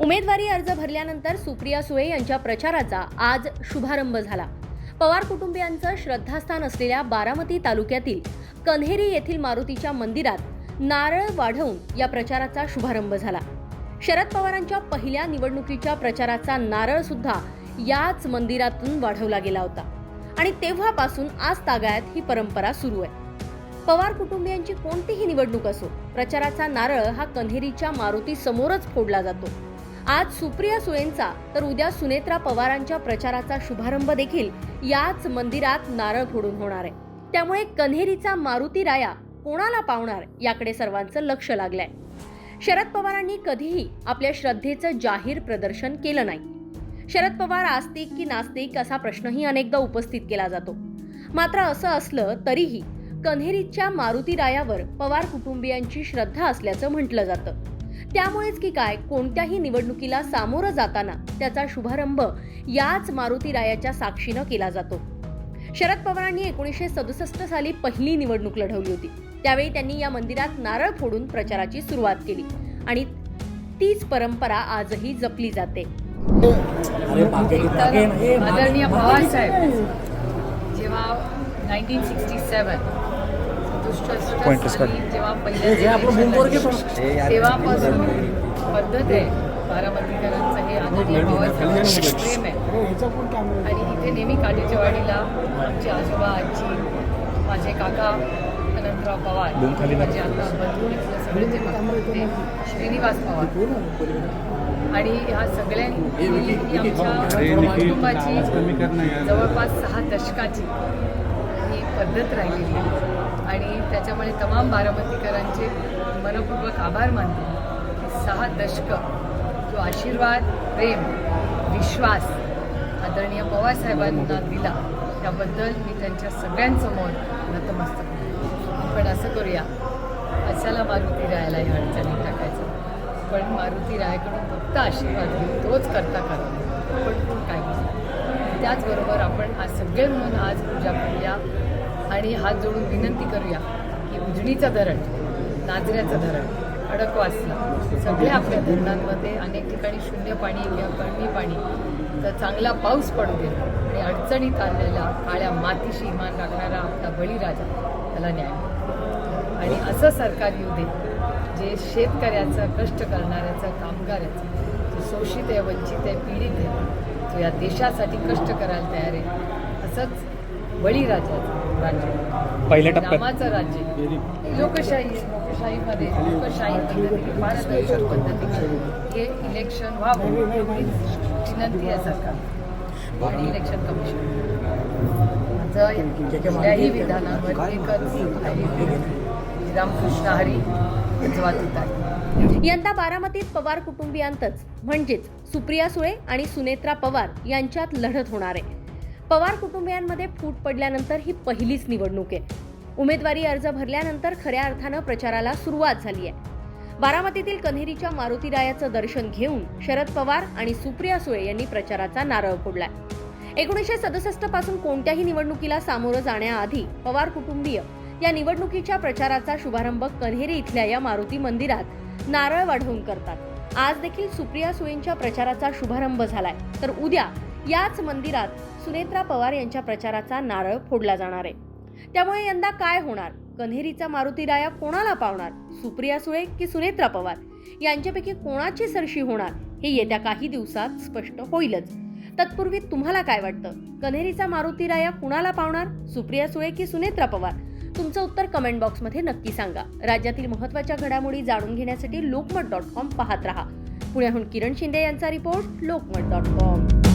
उमेदवारी अर्ज भरल्यानंतर सुप्रिया सुळे यांच्या प्रचाराचा आज शुभारंभ झाला. पवार कुटुंबियांचं श्रद्धास्थान असलेल्या बारामती तालुक्यातील कन्हेरी येथील मारुतीच्या मंदिरात नारळ वाढवून या प्रचाराचा शुभारंभ झाला. शरद पवारांच्या पहिल्या निवडणुकीच्या प्रचाराचा नारळ सुद्धा याच मंदिरातून वाढवला गेला होता. आणि तेव्हापासून आज तागायत ही परंपरा सुरू आहे. पवार कुटुंबियांची कोणतीही निवडणूक असो प्रचाराचा नारळ हा कन्हेरीच्या मारुती समोरच फोडला जातो. आज सुप्रिया सुळेंचा तर उद्या सुनेत्रा पवारांच्या प्रचाराचा शुभारंभ देखील याच मंदिरात नारळ फोडून होणार आहे. त्यामुळे कन्हेरीचा मारुती राया कोणाला पावणार याकडे सर्वांचं लक्ष लागलंय. शरद पवारांनी कधीही आपल्या श्रद्धेचं जाहीर प्रदर्शन केलं नाही. शरद पवार आस्तिक की नास्तिक असा प्रश्नही अनेकदा उपस्थित केला जातो. मात्र असं असलं तरीही कन्हेरीच्या मारुती रायावर पवार कुटुंबियांची श्रद्धा असल्याचं म्हटलं जातं. त्यामुळेच की काय कोणत्याही निवडणुकीला सामोरं जाताना त्याचा शुभारंभ याच मारुती रायाच्या साक्षीनं केला जातो. शरद पवारांनी एकोणीसशे सदुसष्ट साली पहिली निवडणूक लढवली होती. त्यावेळी त्यांनी या मंदिरात नारळ फोडून प्रचाराची सुरुवात केली आणि तीच परंपरा आजही जपली जाते. आदरणीय पवारसाहेब जेव्हा नाईन्टीन सिक्स्टी सेवन जेव्हा पहिल्या तेव्हापासून पद्धत आहे. बारामतीकरांचं हे आदरणीय पवारसाहेबांचं प्रेम आहे. आणि इथे नेहमी काठीच्या वाडीला आमचे आजोबा आजी माझे काका अनंतराव पवार माझे आता बंधू इथले सगळे श्रीनिवास पवार. आणि ह्या सगळ्यांनी आमच्या कुटुंबाची जवळपास सहा दशकाची ही पद्धत राहिलेली आहे. आणि त्याच्यामुळे तमाम बारामतीकरांचे मनपूर्वक आभार मानते. सहा दशकं जो आशीर्वाद प्रेम विश्वास आदरणीय पवारसाहेबांना दिला त्याबद्दल मी त्यांच्या सगळ्यांसमोर नतमस्तक आहे. आपण असं करूया कशाला मारुती रायाला ह्या अडचणी टाकायचं? पण मारुती रायाकडून फक्त आशीर्वाद घेऊ तोच करता करतो पण कोण काय त्याचबरोबर आपण आज सगळे म्हणून आज पूजा करूया. आणि हात जोडून विनंती करूया की उजनीचं धरण नाजऱ्याचं धरण अडकवासला सगळ्या आपल्या धरणांमध्ये अनेक ठिकाणी शून्य पाणी किंवा कमी पाणी तर चांगला पाऊस पडू दे आणि अडचणीत आलेला काळ्या मातीशी इमान राखणारा आपला बळीराजा त्याला न्याय आणि असं सरकार येऊ दे जे शेतकऱ्याचं कष्ट करणाऱ्याचं कामगाराचं जो शोषित आहे वंचित आहे पीडित आहे जो या देशासाठी कष्ट करायला तयार आहे. असंच बळीराजाचं राज्य. पहिल्या टप्प्यात. नामाचं राज्य. लोकशाही आहे. लोकशाहीमध्ये लोकशाही पद्धतीने पारदर्शक पद्धतीने हे इलेक्शन व्हावं एवढीच विनंती आहे सरकार. आणि इलेक्शन कमिशन माझं कुठल्याही विधानावर एकच आहे. रामकृष्ण हरी आहे. यंदा बारामतीत पवार कुटुंबियांतच म्हणजेच सुप्रिया सुळे आणि सुनेत्रा पवार यांच्यात लढत होणार आहे. पवार कुटुंबियांमध्ये फूट पडल्यानंतर ही पहिलीच निवडणूक आहे. उमेदवारी अर्ज भरल्यानंतर खऱ्या अर्थानं प्रचाराला सुरुवात झाली आहे. बारामतीतील कन्हेरीच्या मारुती रायाचं दर्शन घेऊन शरद पवार आणि सुप्रिया सुळे यांनी प्रचाराचा नारळ फोडलाय. एकोणीसशे सदुसष्टपासून कोणत्याही निवडणुकीला सामोरं जाण्याआधी पवार कुटुंबीय या निवडणुकीच्या प्रचाराचा शुभारंभ कन्हेरी इथल्या या मारुती मंदिरात नारळ वाढवून करतात. आज देखील सुप्रिया सुळेंच्या प्रचाराचा शुभारंभ झालाय. तर उद्या याच मंदिरात सुनेत्रा पवार यांच्या प्रचाराचा नारळ फोडला जाणार आहे. त्यामुळे यंदा काय होणार? कन्हेरीचा मारुती राया कोणाला पावणार? सुप्रिया सुळे की सुनेत्रा पवार? यांच्यापैकी कोणाची सरशी होणार? हे येत्या काही दिवसात स्पष्ट होईलच. तत्पूर्वी तुम्हाला काय वाटतं? कन्हेरीचा मारुती राया कुणाला पावणार? सुप्रिया सुळे की सुनेत्रा पवार? तुमचं उत्तर कमेंट बॉक्समध्ये नक्की सांगा. राज्यातील महत्त्वाच्या घडामोडी जाणून घेण्यासाठी लोकमत डॉट कॉम पाहत राहा. पुण्याहून किरण शिंदे यांचा रिपोर्ट लोकमत डॉट कॉम.